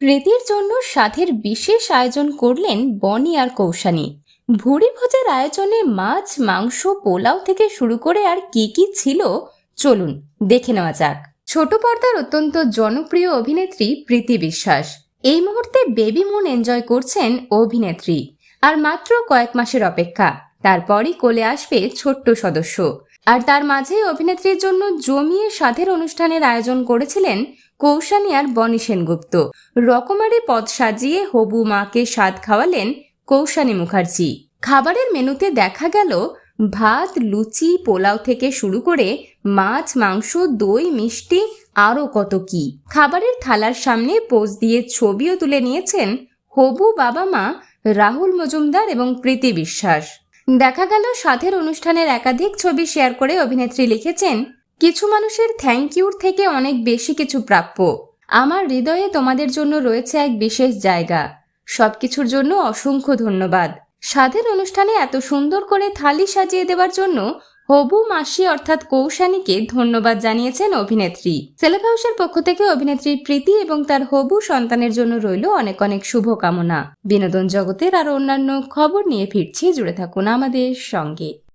প্রীতির জন্য সাধের বিশেষ আয়োজন করলেন বনি আর কৌশানী। ভুড়ি ভোজের আয়োজনে মাছ, মাংস, পোলাও থেকে শুরু করে আর কি কি ছিল, চলুন দেখে নেওয়া যাক। ছোট পর্দার অত্যন্ত জনপ্রিয় অভিনেত্রী প্রীতি বিশ্বাস। এই মুহূর্তে বেবি মুন এনজয় করছেন অভিনেত্রী। আর মাত্র কয়েক মাসের অপেক্ষা, তারপরই কোলে আসবে ছোট্ট সদস্য। আর তার মাঝে অভিনেত্রীর জন্য জমিয়ে সাধের অনুষ্ঠানের আয়োজন করেছিলেন কৌশানী আর বনি সেনগুপ্ত। রকমারি পদ সাজিয়ে হবু মাকে স্বাদ খাওয়ালেন কৌশানী মুখার্জি। খাবারের মেনুতে দেখা গেল ভাত, লুচি, পোলাও থেকে শুরু করে মাছ, মাংস, দই, মিষ্টি, আরও কত কি। খাবারের থালার সামনে পোজ দিয়ে ছবিও তুলে নিয়েছেন হবু বাবা মা রাহুল মজুমদার এবং প্রীতি বিশ্বাস। দেখা গেল সাধের অনুষ্ঠানের একাধিক ছবি শেয়ার করে অভিনেত্রী লিখেছেন কিছু মানুষের থ্যাংক ইউর থেকে অনেক বেশি কিছু প্রাপ্য। আমার হৃদয়ে তোমাদের জন্য রয়েছে এক বিশেষ জায়গা। সবকিছুর জন্য অসংখ্য ধন্যবাদ। সাধের অনুষ্ঠানে এত সুন্দর করে থালি সাজিয়ে দেওয়ার জন্য হবু মাসি অর্থাৎ কৌশানীকে ধন্যবাদ জানিয়েছেন অভিনেত্রী। সেলেব হাউসের পক্ষ থেকে অভিনেত্রী প্রীতি এবং তার হবু সন্তানের জন্য রইল অনেক অনেক শুভকামনা। বিনোদন জগতের আর অন্যান্য খবর নিয়ে ফিরছি। জুড়ে থাকুন আমাদের সঙ্গে।